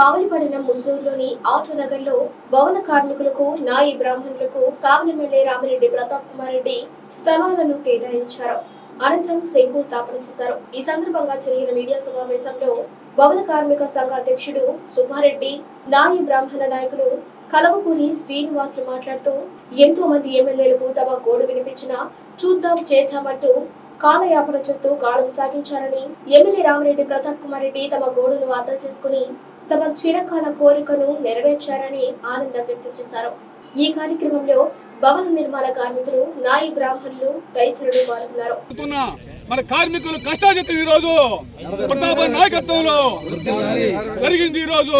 కావలిపడిన ముస్లూరులోని auto నగర్లో భవన కార్మికులకు నాయి బ్రాహ్మణులకు కావలి ఎమ్మెల్యే రామిరెడ్డి ప్రతాప్ కుమార్ రెడ్డి స్థలాలను కేటాయించారు. అనంతరం శంకుస్థాపన చేశారు. ఈ సందర్భంగా జరిగిన మీడియా సమావేశంలో భవన కార్మిక సంఘ అధ్యక్షుడు సుబ్బారెడ్డి నాయి బ్రాహ్మణ నాయకులు కలవకూరి శ్రీనివాసులు మాట్లాడుతూ ఎంతో మంది ఎమ్మెల్యేలకు తమ గోడు వినిపించినా చూద్దాం చేద్దామంటూ కాలయాపన చేస్తూ కాలం సాగించారని ఎమ్మెల్యే రామిరెడ్డి ప్రతాప్ కుమార్ రెడ్డి తమ గోడును అర్థం చేసుకుని తమ చిరకాల కోరికను నెరవేర్చారని ఆనందం వ్యక్తం చేశారు. ఈ కార్యక్రమంలో భవన నిర్మాణ కార్మికులు నాయి బ్రాహ్మణులు తదితరులు పాల్గొన్నారు. మన కార్మికులు కష్టాజితం ఈ రోజు ప్రతాప నాయకత్వంలో జరిగింది ఈ రోజు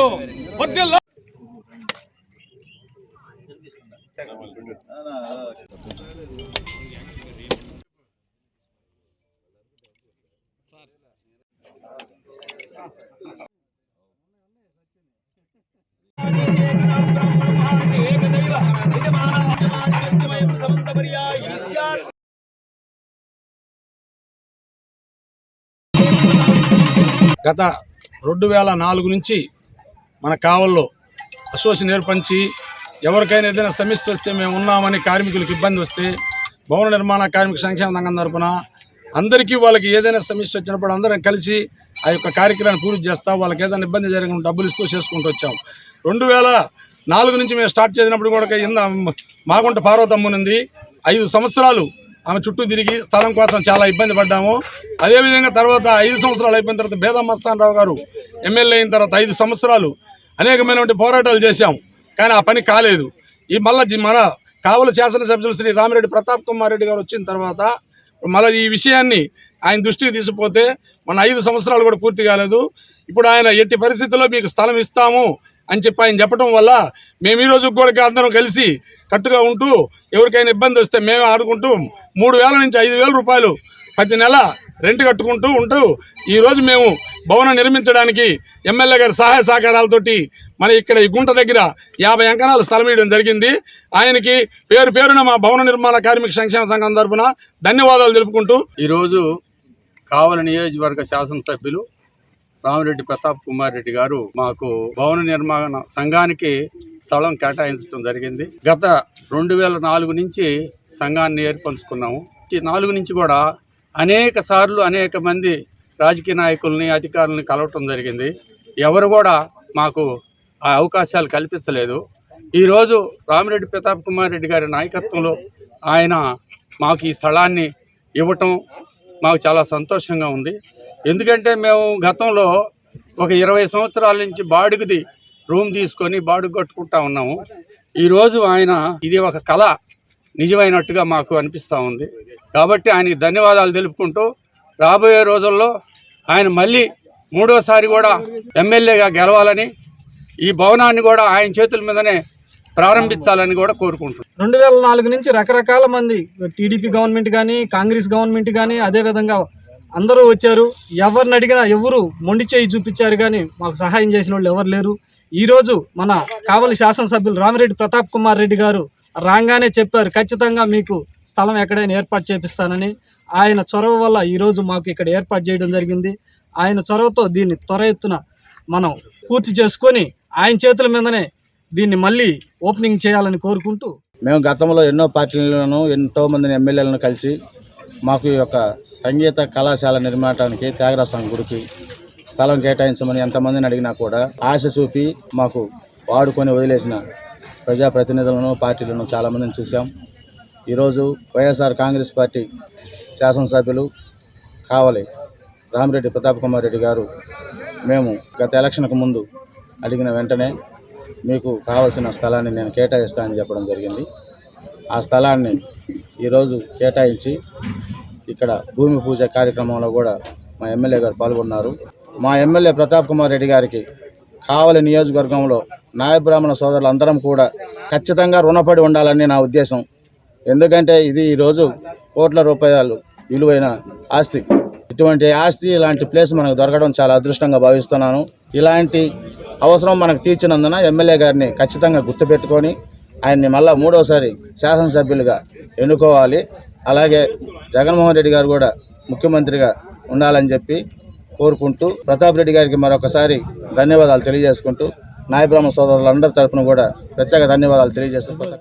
గత రెండు వేల నాలుగు నుంచి మన కావల్లో అసోసియేషన్ ఏర్పంచి ఎవరికైనా ఏదైనా సమస్య వస్తే మేము ఉన్నామని కార్మికులకు ఇబ్బంది వస్తే భవన నిర్మాణ కార్మిక సంక్షేమ సంఘం తరపున అందరికీ వాళ్ళకి ఏదైనా సమస్య వచ్చినప్పుడు అందరం కలిసి ఆ యొక్క కార్యక్రమాన్ని పూర్తి చేస్తా. వాళ్ళకి ఏదైనా ఇబ్బంది జరిగిన డబ్బులు ఇస్తూ చేసుకుంటూ వచ్చాం. రెండు వేల నాలుగు నుంచి మేము స్టార్ట్ చేసినప్పుడు కూడా ఇంద మాగుంట పార్వతమ్మనుంది. ఐదు సంవత్సరాలు ఆమె చుట్టూ తిరిగి స్థలం కోసం చాలా ఇబ్బంది పడ్డాము. అదేవిధంగా తర్వాత ఐదు సంవత్సరాలు అయిపోయిన తర్వాత బేదం రావు గారు ఎమ్మెల్యే అయిన తర్వాత ఐదు సంవత్సరాలు అనేకమైనటువంటి పోరాటాలు చేశాము. కానీ ఆ పని కాలేదు. ఈ మళ్ళీ మన కావల శాసనసభ్యులు శ్రీ రామిరెడ్డి ప్రతాప్ కుమార్ రెడ్డి గారు వచ్చిన తర్వాత మళ్ళీ ఈ విషయాన్ని ఆయన దృష్టికి తీసుకుపోతే మన ఐదు సంవత్సరాలు కూడా పూర్తి కాలేదు. ఇప్పుడు ఆయన ఎట్టి పరిస్థితుల్లో మీకు స్థలం ఇస్తాము అని చెప్పి ఆయన చెప్పడం వల్ల మేము ఈ రోజు కూడా అందరం కలిసి కట్టుగా ఉంటూ ఎవరికైనా ఇబ్బంది వస్తే మేమే ఆడుకుంటూ మూడు వేల నుంచి ఐదు వేల రూపాయలు ప్రతి నెల రెంట్ కట్టుకుంటూ ఉంటూ ఈరోజు మేము భవనం నిర్మించడానికి ఎమ్మెల్యే గారి సహాయ సహకారాలతోటి మన ఇక్కడ ఈ గుంట దగ్గర యాభై అంకణాలు స్థలం ఇవ్వడం జరిగింది. ఆయనకి పేరు పేరున మా భవన నిర్మాణ కార్మిక సంక్షేమ సంఘం తరఫున ధన్యవాదాలు తెలుపుకుంటూ ఈరోజు కావలి నియోజకవర్గ శాసనసభ్యులు రామిరెడ్డి ప్రతాప్ కుమార్ రెడ్డి గారు మాకు భవన నిర్మాణ సంఘానికి స్థలం కేటాయించడం జరిగింది. గత రెండు వేల నాలుగు నుంచి సంఘాన్ని ఏర్పంచుకున్నాము నాలుగు నుంచి కూడా అనేక సార్లు అనేక మంది రాజకీయ నాయకుల్ని అధికారులని కలవటం జరిగింది. ఎవరు కూడా మాకు ఆ అవకాశాలు కల్పించలేదు. ఈరోజు రామిరెడ్డి ప్రతాప్ కుమార్ రెడ్డి గారి నాయకత్వంలో ఆయన మాకు ఈ స్థలాన్ని ఇవ్వటం మాకు చాలా సంతోషంగా ఉంది. ఎందుకంటే మేము గతంలో ఒక ఇరవై సంవత్సరాల నుంచి బాడుగది రూమ్ తీసుకొని బాడుగు కట్టుకుంటా ఉన్నాము. ఈరోజు ఆయన ఇది ఒక కళ. నిజమైనట్టుగా మాకు అనిపిస్తూ ఉంది. కాబట్టి ఆయనకి ధన్యవాదాలు తెలుపుకుంటూ రాబోయే రోజుల్లో ఆయన మళ్ళీ మూడోసారి కూడా ఎమ్మెల్యేగా గెలవాలని ఈ భవనాన్ని కూడా ఆయన చేతుల మీదనే ప్రారంభించాలని కూడా కోరుకుంటున్నాను రెండు వేల నాలుగు నుంచి రకరకాల మంది టీడీపీ గవర్నమెంట్ కానీ కాంగ్రెస్ గవర్నమెంట్ కానీ అదేవిధంగా అందరూ వచ్చారు. ఎవరిని అడిగినా ఎవరు మొండి చేయి చూపించారు కానీ మాకు సహాయం చేసిన వాళ్ళు ఎవరు లేరు. ఈరోజు మన కావలి శాసనసభ్యులు రామిరెడ్డి ప్రతాప్ కుమార్ రెడ్డి గారు రాగానే చెప్పారు ఖచ్చితంగా మీకు స్థలం ఎక్కడైనా ఏర్పాటు చేపిస్తానని. ఆయన చొరవ వల్ల ఈరోజు మాకు ఇక్కడ ఏర్పాటు చేయడం జరిగింది. ఆయన చొరవతో దీన్ని త్వర ఎత్తున మనం పూర్తి చేసుకొని ఆయన చేతుల మీదనే దీన్ని మళ్ళీ ఓపెనింగ్ చేయాలని కోరుకుంటూ మేము గతంలో ఎన్నో పార్టీలను ఎంతో మందిని ఎమ్మెల్యేలను కలిసి మాకు ఈ యొక్క సంగీత కళాశాల నిర్మాణానికి త్యాగరాజ గుడికి స్థలం కేటాయించమని ఎంతమందిని అడిగినా కూడా ఆశ చూపి మాకు వాడుకొని వదిలేసిన ప్రజాప్రతినిధులను పార్టీలను చాలామందిని చూసాం ఈరోజు వైఎస్ఆర్ కాంగ్రెస్ పార్టీ శాసనసభ్యులు కావాలి రామిరెడ్డి ప్రతాప్ కుమార్ రెడ్డి గారు మేము గత ఎలక్షన్కు ముందు అడిగిన వెంటనే మీకు కావలసిన స్థలాన్ని నేను కేటాయిస్తానని చెప్పడం జరిగింది. ఆ స్థలాన్ని ఈరోజు కేటాయించి ఇక్కడ భూమి పూజ కార్యక్రమంలో కూడా మా ఎమ్మెల్యే గారు పాల్గొన్నారు. మా ఎమ్మెల్యే ప్రతాప్ కుమార్ రెడ్డి గారికి కావలి నియోజకవర్గంలో నాయబ్రాహ్మణ సోదరులు అందరం కూడా ఖచ్చితంగా రుణపడి ఉండాలని నా ఉద్దేశం. ఎందుకంటే ఇది ఈరోజు కోట్ల రూపాయలు విలువైన ఆస్తి. ఇటువంటి ఆస్తి ఇలాంటి ప్లేస్ మనకు దొరకడం చాలా అదృష్టంగా భావిస్తున్నాను. ఇలాంటి అవసరం మనకు తీర్చినందున ఎమ్మెల్యే గారిని ఖచ్చితంగా గుర్తుపెట్టుకొని ఆయన్ని మళ్ళా మూడోసారి శాసనసభ్యులుగా ఎన్నుకోవాలి. అలాగే జగన్మోహన్ రెడ్డి గారు కూడా ముఖ్యమంత్రిగా ఉండాలని చెప్పి కోరుకుంటూ ప్రతాప్ రెడ్డి గారికి మరొకసారి ధన్యవాదాలు తెలియజేసుకుంటూ నాయబ్రహ్మ సోదరులందరి తరఫున కూడా ప్రత్యేక ధన్యవాదాలు తెలియజేసుకుంటారు